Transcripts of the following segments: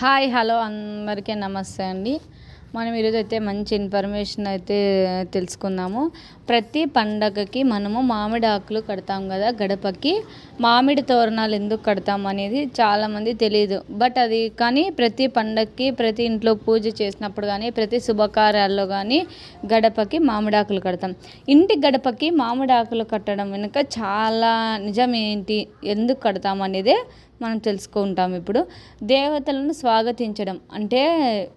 Hi hello అందరికీ నమస్తే అండి. మనం ఈరోజు అయితే మంచి ఇన్ఫర్మేషన్ అయితే తెలుసుకుందాము. ప్రతి పండగకి మనము మామిడి ఆకులు కడతాం కదా గడపకి. మామిడి తోరణాలు ఎందుకు కడతాం అనేది చాలామంది తెలియదు బట్ అది కానీ ప్రతి పండగకి ప్రతి ఇంట్లో పూజ చేసినప్పుడు కానీ ప్రతి శుభకార్యాల్లో కానీ గడపకి మామిడి ఆకులు కడతాం. ఇంటి గడపకి మామిడి ఆకులు కట్టడం వెనుక చాలా నిజం ఏంటి ఎందుకు కడతాం అనేదే మనం తెలుసుకుంటాం ఇప్పుడు. దేవతలను స్వాగతించడం. అంటే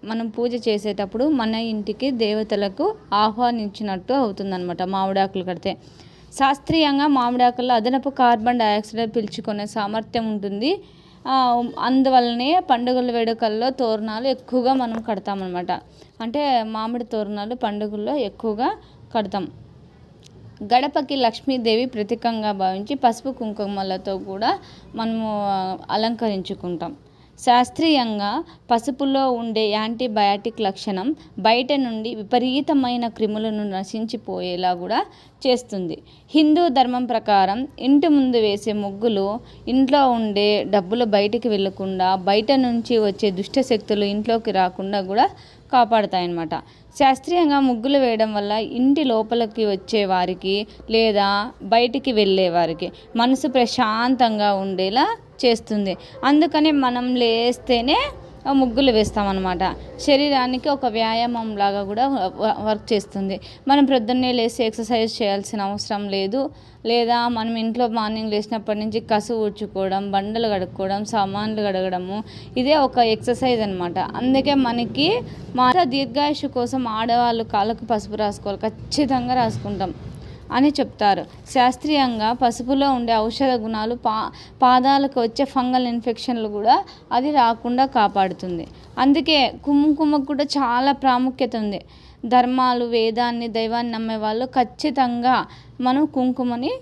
మనం పూజ చేసేటప్పుడు మన ఇంటికి దేవతలకు ఆహ్వానించినట్టు అవుతుందన్నమాట మామిడాకులు కడితే. శాస్త్రీయంగా మామిడాకుల్లో అదనపు కార్బన్ డైఆక్సైడ్ పీల్చుకునే సామర్థ్యం ఉంటుంది. అందువల్లనే పండుగల వేడుకల్లో తోరణాలు ఎక్కువగా మనం కడతామన్నమాట. అంటే మామిడి తోరణాలు పండుగల్లో ఎక్కువగా కడతాం. గడపకి లక్ష్మీదేవి ప్రతీకంగా భావించి పసుపు కుంకుమలతో కూడా మనము అలంకరించుకుంటాం. శాస్త్రీయంగా పసుపులో ఉండే యాంటీబయాటిక్ లక్షణం బయట నుండి విపరీతమైన క్రిములను నశించిపోయేలా కూడా చేస్తుంది. హిందూ ధర్మం ప్రకారం ఇంటి ముందు వేసే ముగ్గులు ఇంట్లో ఉండే డబ్బులు బయటికి వెళ్ళకుండా బయట నుంచి వచ్చే దుష్ట శక్తులు ఇంట్లోకి రాకుండా కూడా కాపాడతాయన్నమాట. శాస్త్రీయంగా ముగ్గులు వేయడం వల్ల ఇంటి లోపలికి వచ్చే వారికి లేదా బయటికి వెళ్ళే వారికి మనసు ప్రశాంతంగా ఉండేలా చేస్తుంది. అందుకని మనం లేస్తేనే ముగ్గులు వేస్తామన్నమాట. శరీరానికి ఒక వ్యాయామం లాగా కూడా వర్క్ చేస్తుంది. మనం ప్రొద్దున్నే లేచి ఎక్సర్సైజ్ చేయాల్సిన అవసరం లేదు. లేదా మనం ఇంట్లో మార్నింగ్ లేచినప్పటి నుంచి కసు ఊడ్చుకోవడం బండలు కడుక్కోవడం సామాన్లు కడగడము ఇదే ఒక ఎక్సర్సైజ్ అనమాట అందుకే మనకి మా దీర్ఘాయుషు కోసం ఆడవాళ్ళు కాళ్ళకు పసుపు రాసుకోవాలి. ఖచ్చితంగా రాసుకుంటాం. అని చెప్తారు. శాస్త్రీయంగా పసుపులో ఉండే ఔషధ గుణాలు పా పాదాలకు వచ్చే ఫంగల్ ఇన్ఫెక్షన్లు కూడా అది రాకుండా కాపాడుతుంది. అందుకే కుంకుమకు కూడా చాలా ప్రాముఖ్యత ఉంది. ధర్మాలు వేదాన్ని దైవాన్ని నమ్మే వాళ్ళు ఖచ్చితంగా మనం కుంకుమని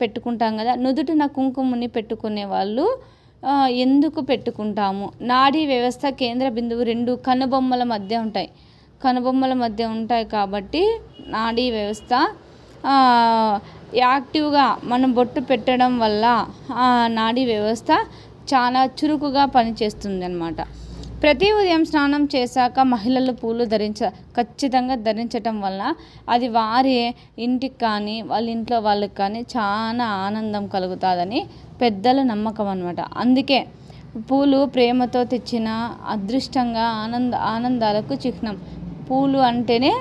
పెట్టుకుంటాం కదా. నుదుటిన కుంకుమని పెట్టుకునే వాళ్ళు ఎందుకు పెట్టుకుంటాము? నాడీ వ్యవస్థ కేంద్ర బిందువు రెండు కనుబొమ్మల మధ్య ఉంటాయి. కనుబొమ్మల మధ్య ఉంటాయి కాబట్టి నాడీ వ్యవస్థ యాక్టివ్గా మనం బొట్టు పెట్టడం వల్ల నాడీ వ్యవస్థ చాలా చురుకుగా పనిచేస్తుంది అనమాట ప్రతి ఉదయం స్నానం చేశాక మహిళలు పూలు ధరించ ఖచ్చితంగా ధరించటం వల్ల అది వారి ఇంటికి కానీ వాళ్ళ ఇంట్లో వాళ్ళకి కానీ చాలా ఆనందం కలుగుతుందని పెద్దల నమ్మకం అనమాట అందుకే పూలు ప్రేమతో తెచ్చిన అదృష్టంగా ఆనంద ఆనందాలకు చిహ్నం. పూలు అంటేనే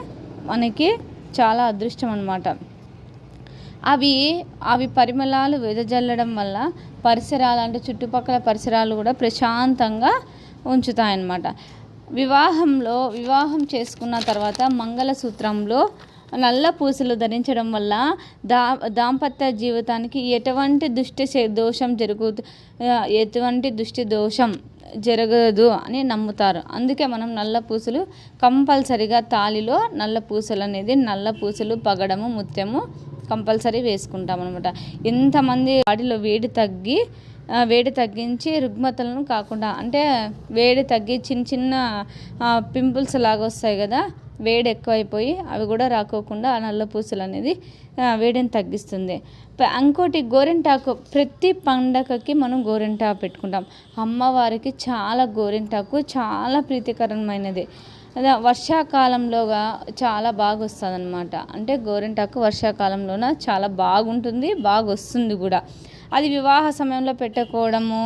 మనకి చాలా అదృష్టం అనమాట అవి అవి పరిమళాలు వెదజల్లడం వల్ల పరిసరాలు అంటే చుట్టుపక్కల పరిసరాలు కూడా ప్రశాంతంగా ఉంచుతాయన్నమాట. వివాహంలో వివాహం చేసుకున్న తర్వాత మంగళసూత్రంలో నల్ల పూసలు ధరించడం వల్ల దా దాంపత్య జీవితానికి ఎటువంటి దుష్టి దోషం జరుగు ఎటువంటి దుష్టి దోషం జరగదు అని నమ్ముతారు. అందుకే మనం నల్ల పూసలు కంపల్సరిగా తాలిలో నల్ల పూసలు అనేది నల్ల పూసలు పగడము ముత్యము కంపల్సరీ వేసుకుంటాం అనమాట ఎంతమంది వాటిలో వేడి తగ్గి వేడి తగ్గించి రుగ్మతలను కాకుండా అంటే వేడి తగ్గి చిన్న చిన్న పింపుల్స్ లాగా వస్తాయి కదా వేడి ఎక్కువైపోయి అవి కూడా రాకోకుండా ఆ నల్ల పూసలు అనేది వేడిని తగ్గిస్తుంది. ఇంకోటి గోరింటాకు ప్రతి పండగకి మనం గోరింటాకు పెట్టుకుంటాం. అమ్మవారికి చాలా గోరింటాకు చాలా ప్రీతికరమైనది. అదే వర్షాకాలంలోగా చాలా బాగా వస్తుంది అనమాట అంటే గోరింటాకు వర్షాకాలంలోన చాలా బాగుంటుంది బాగా వస్తుంది కూడా. అది వివాహ సమయంలో పెట్టుకోవడము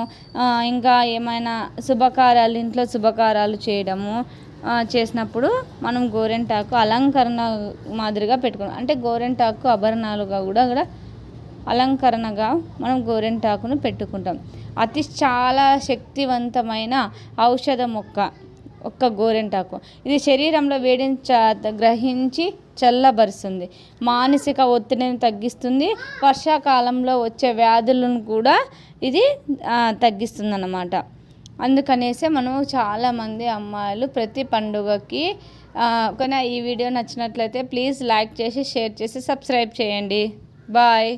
ఇంకా ఏమైనా శుభకార్యాలు ఇంట్లో శుభకార్యాలు చేయడము చేసినప్పుడు మనం గోరెంటాకు అలంకరణ మాదిరిగా పెట్టుకున్నాం. అంటే గోరెంటాకు ఆభరణాలుగా కూడా కూడా అలంకరణగా మనం గోరెంటాకును పెట్టుకుంటాం. అతి చాలా శక్తివంతమైన ఔషధ మొక్క ఒక్క గోరెంటాకు. ఇది శరీరంలో వేడిని చ గ్రహించి చల్లబరుస్తుంది. మానసిక ఒత్తిడిని తగ్గిస్తుంది. వర్షాకాలంలో వచ్చే వ్యాధులను కూడా ఇది తగ్గిస్తుంది అన్నమాట అందుకనేసే మనం చాలామంది అమ్మాయిలు ప్రతి పండుగకి కానీ ఈ వీడియో నచ్చినట్లయితే ప్లీజ్ లైక్ చేసి షేర్ చేసి సబ్స్క్రైబ్ చేయండి. బాయ్.